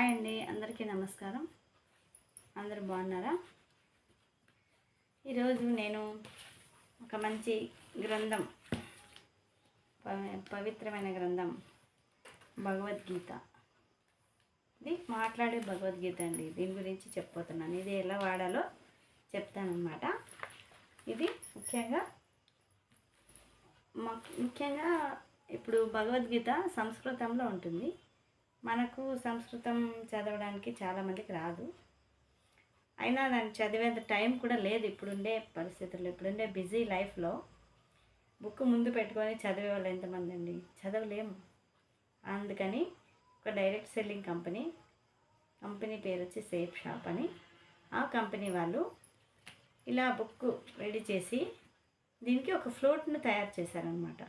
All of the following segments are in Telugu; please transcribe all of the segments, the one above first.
హాయ్ అండి అందరికీ నమస్కారం. అందరూ బాగున్నారా? ఈరోజు నేను ఒక మంచి గ్రంథం పవి- పవిత్రమైన గ్రంథం భగవద్గీత. ఇది మాట్లాడే భగవద్గీత అండి. దీని గురించి చెప్పబోతున్నాను. ఇది ఎలా వాడాలో చెప్తానమాట ఇది ముఖ్యంగా ముఖ్యంగా ఇప్పుడు భగవద్గీత సంస్కృతంలో ఉంటుంది. మనకు సంస్కృతం చదవడానికి చాలామందికి రాదు. అయినా దాన్ని చదివేంత టైం కూడా లేదు ఇప్పుడుండే పరిస్థితుల్లో. ఇప్పుడుండే బిజీ లైఫ్లో బుక్ ముందు పెట్టుకొని చదివే వాళ్ళు ఎంతమంది అండి? చదవలేము. అందుకని ఒక డైరెక్ట్ సెల్లింగ్ కంపెనీ కంపెనీ పేరు వచ్చి సేఫ్ షాప్ అని. ఆ కంపెనీ వాళ్ళు ఇలా బుక్ రెడీ చేసి దీనికి ఒక ఫ్లూట్ను తయారు చేశారనమాట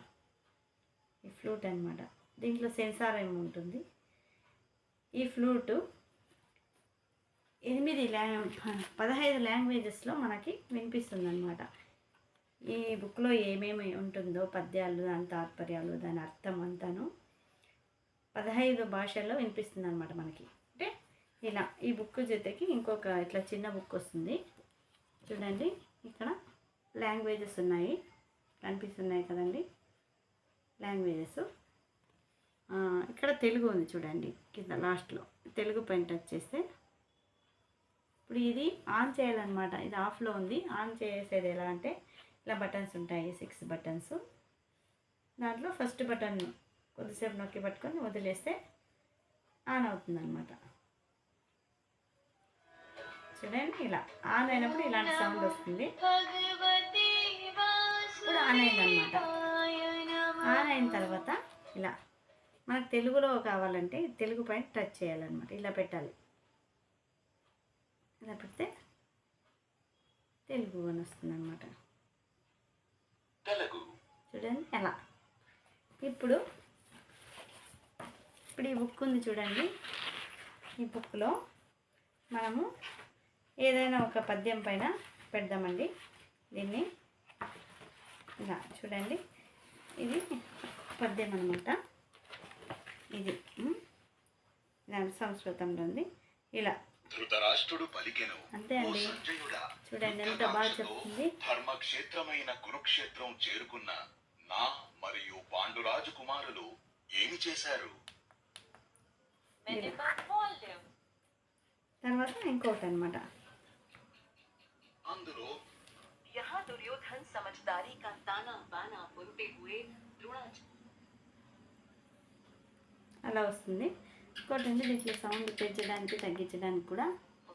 ఈ ఫ్లూట్ అన్నమాట. దీంట్లో సెన్సార్ ఏమి ఉంటుంది. ఈ ఫ్లూటు ఎనిమిది లా పదహైదు లాంగ్వేజెస్లో మనకి వినిపిస్తుందన్నమాట. ఈ బుక్లో ఏమేమి ఉంటుందో పద్యాలు దాని తాత్పర్యాలు దాని అర్థం అంతాను పదహైదు భాషల్లో వినిపిస్తుంది అనమాట మనకి. అంటే ఇలా ఈ బుక్ జతకి ఇంకొక ఇట్లా చిన్న బుక్ వస్తుంది. చూడండి ఇక్కడ లాంగ్వేజెస్ ఉన్నాయి. కనిపిస్తున్నాయి కదండి లాంగ్వేజెస్. ఇక్కడ తెలుగు ఉంది చూడండి కింద లాస్ట్లో తెలుగు పైన టచ్ చేస్తే. ఇప్పుడు ఇది ఆన్ చేయాలన్నమాట. ఇది ఆఫ్లో ఉంది. ఆన్ చేసేది ఎలా అంటే ఇలా బటన్స్ ఉంటాయి సిక్స్ బటన్స్ దాంట్లో ఫస్ట్ బటన్ కొద్దిసేపు నొక్కి పట్టుకొని వదిలేస్తే ఆన్ అవుతుంది అనమాట చూడండి ఇలా ఆన్ అయినప్పుడు ఇలాంటి సౌండ్ వస్తుంది. ఇప్పుడు ఆన్ అయిందనమాట ఆన్ అయిన తర్వాత ఇలా మనకు తెలుగులో కావాలంటే తెలుగు పైన టచ్ చేయాలన్నమాట. ఇలా పెట్టాలి. ఇలా పెడితే తెలుగు అని వస్తుంది అనమాట చూడండి ఎలా. ఇప్పుడు ఇప్పుడు ఈ బుక్ ఉంది చూడండి. ఈ బుక్లో మనము ఏదైనా ఒక పద్యం పైన పెడదామండి. దీన్ని ఇలా చూడండి. ఇది పద్యం అనమాట ఇది ఉమ్, దాని సంస్కృతంలో ఉంది ఇలా ధృతరాష్ట్రుడు పలికెను అంతే "ఓ అండి. సంజయుడా, చూడండి ఎంత బాగా యుద్ధకాంక్షతో చెప్తుంది ధర్మక్షేత్రమైన కురుక్షేత్రం చేరుకున్న నా మరియు పాండురాజు కుమారులు ఏమి చేశారు తర్వాత ఇంకోటి అనమాట అందులో यहाँ दुर्योधन समझदारी का ताना बाना बुनते हुए द्रोणाचार्य అలా వస్తుంది. ఇంకోటి ఉంది దీంట్లో సౌండ్ పెంచడానికి తగ్గించడానికి కూడా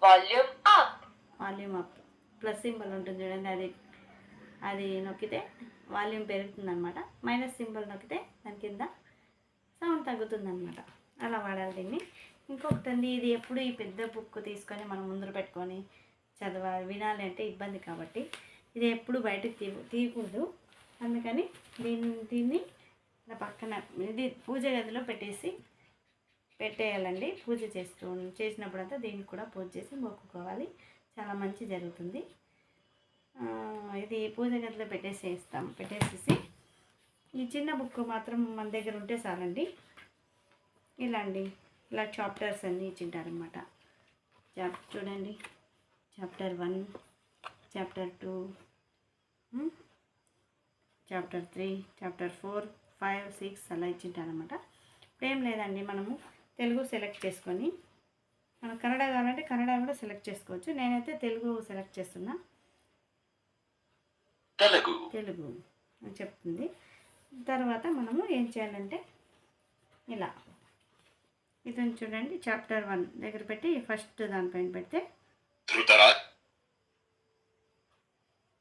volume up volume up plus symbol ఉంటుంది చూడండి అది అది నొక్కితే వాల్యూమ్ పెరుగుతుంది అనమాట మైనస్ సింబల్ నొక్కితే దాని కింద సౌండ్ తగ్గుతుంది అనమాట అలా వాడాలి దీన్ని. ఇంకొకటి ఉంది ఇది ఎప్పుడు ఈ పెద్ద బుక్ తీసుకొని మనం ముందర పెట్టుకొని చదవాలి వినాలి అంటే ఇబ్బంది కాబట్టి ఇది ఎప్పుడు బయటకు తీ తీయకూడదు. అందుకని దీన్ని దీన్ని ఇలా పక్కన ఇది పూజ గదిలో పెట్టేసి పెట్టేయాలండి. పూజ చేస్తూ చేసినప్పుడంతా దీనికి కూడా పూజ చేసి మొక్కుకోవాలి. చాలా మంచి జరుగుతుంది. ఇది పూజ గదిలో పెట్టేసేస్తాం. పెట్టేసేసి ఈ చిన్న బుక్ మాత్రం మన దగ్గర ఉంటే చాలండి. ఇలా అండి. ఇలా చాప్టర్స్ అన్నీ ఇచ్చింటారనమాట చాప్ చూడండి. Chapter one chapter two chapter three chapter four five six అలా ఇచ్చింటారనమాట. ఇప్పుడు ఏం లేదండి మనము తెలుగు సెలెక్ట్ చేసుకొని మనం కన్నడ కావాలంటే కన్నడ కూడా సెలెక్ట్ చేసుకోవచ్చు. నేనైతే తెలుగు సెలెక్ట్ చేస్తున్నా. తెలుగు. తెలుగు అని చెప్తుంది. తర్వాత మనము ఏం చేయాలంటే ఇలా. ఇదని చూడండి చాప్టర్ వన్ దగ్గర పెట్టి ఫస్ట్ దానిపైన పెడితే ధృతరా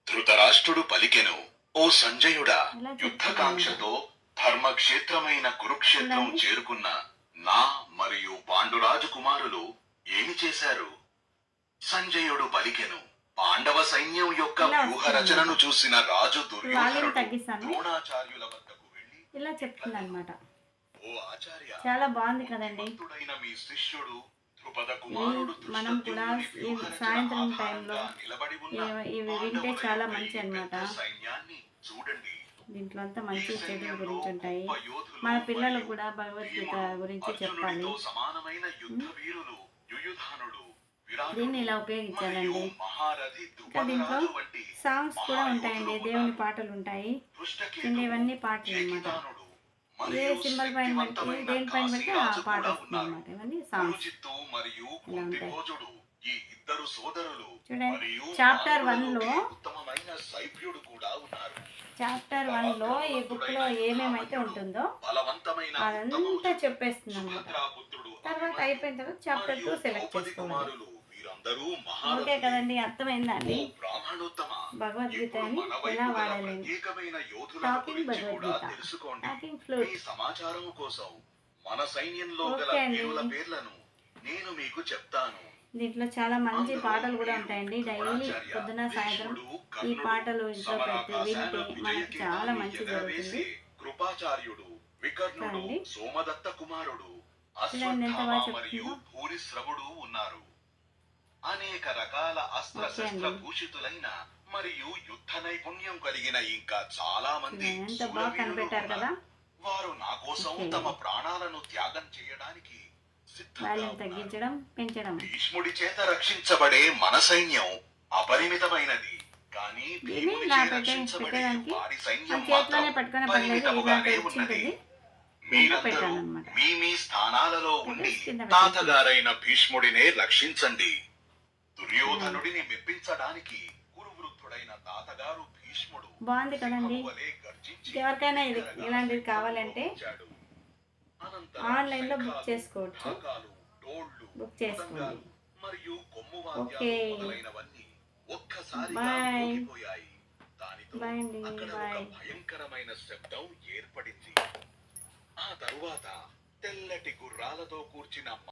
ధృతరాష్ట్రుడు పలికెను ఓ సంజయుడా యుద్ధకాంక్షతో ధర్మక్షేత్రమైన కురుక్షేత్రం. చేరుకున్న నా మరియు పాండురాజు కుమారులు ఏమి చేశారు సంజయుడు పలికెను పాండవ సైన్యం యొక్క వ్యూహ. రచనను చూసిన రాజు దుర్యోధనుడు తగ్గిస్తాను ద్రోణాచార్యుల వద్దకు వెళ్ళి ఇలా అనమాట ఓ ఆచార్య చాలా బాగుంది కదండి మీ శిష్యుడు మనం కూడా ఈ సాయంత్రం టైంలో ఇవి- వింటే చాలా మంచి. సైన్యాన్ని చూడండి దీంట్లో అంతా మంచి సైన్యంలో గురించి ఉంటాయి. మన పిల్లలు కూడా భగవద్గీత గురించి చెప్పాలి. దీన్ని ఇలా ఉపయోగించాలండి? ఇంకా దీంట్లో సాంగ్స్ కూడా ఉంటాయండి. దేవుని పాటలు ఉంటాయి. చిన్న ఇవన్నీ పాటలు అన్నమాట. చేకితానుడు, ఏ సింబల్ పైన పెడితే శక్తివంతమైన దేనిపైన పెడితే ఆ పాట వస్తుంది. అనమాట ఇవన్నీ సాంగ్స్ ఇలా ఉంటాయి. చూడండి. చాప్టర్ వన్ చాప్టర్ వన్లో ఈ బుక్లో ఏమేమైతే ఉంటుందో బలవంతమైన అదంతా చెప్పేస్తుంది అనమాట సుభద్రాపుత్రుడు తర్వాత అయిపోయిన తర్వాత చాప్టర్ టూ సెలెక్ట్ చేసుకోవాలి ఓకే. కదండి అర్థమైందా అండి ఓ బ్రాహ్మణోత్తమ భగవద్గీతని ఎలా వాడాలి? టాకింగ్ భగవద్గీత టాకింగ్ ఫ్లూట్ సమాచారం కోసం మన సైన్యంలో గల పేర్లను నేను మీకు చెప్తాను. దీంట్లో చాలా మంచి పాటలు కూడా ఉంటాయండి డైలీ పొద్దున సాయంత్రం ఈ పాటలు ఇంట్లో పెడితే వింటే మనకి చాలా మంచి జరుగుతుంది కృపాచార్యుడు వికర్ణుడు. సోమదత్త కుమారుడు. భూరిశ్రవుడు ఉన్నారు అనేక రకాల అస్త్ర. శస్త్ర భూషితులైన మరియు యుద్ధ నైపుణ్యం కలిగిన ఇంకా చాలా మంది. వారు నా కోసం. తమ ప్రాణాలను త్యాగం చేయడానికి ఉన్నారు. తగ్గించడం పెంచడం. భీష్ముడి చేత రక్షించబడే మన సైన్యం అపరిమితమైనది. కానీ భీముడి ఇలా చేత పెట్టే- రక్షించబడే పెట్టేదానికి వారి మన సైన్యం చేతిలోనే మాత్రం పట్టుకునే పర్లేదు ఇలా పరిమితముగానే తెచ్చి ఉన్నది. ఉంటుంది మీరందరూ పెట్టాలన్నమాట. మీ మీ స్థానాలలో ఉండి. తాతగారైన భీష్ముడినే రక్షించండి. దుర్యోధనుడిని మెప్పించడానికి కురువృద్ధుడైన తాతగారు భీష్ముడు బాగుంది కదండి. ఎవరికైనా ఇది ఇలాంటిది కావాలంటే ఆన్లైన్లో బుక్ చేసుకోవచ్చు బుక్ చేసుకోండి మరియు ఓకే. బాయ్. బాయ్ అండి, అక్కడ బాయ్. భయంకరమైన శబ్దం ఏర్పడింది ఆ తరువాత తెల్లటి గుర్రాలతో కూర్చిన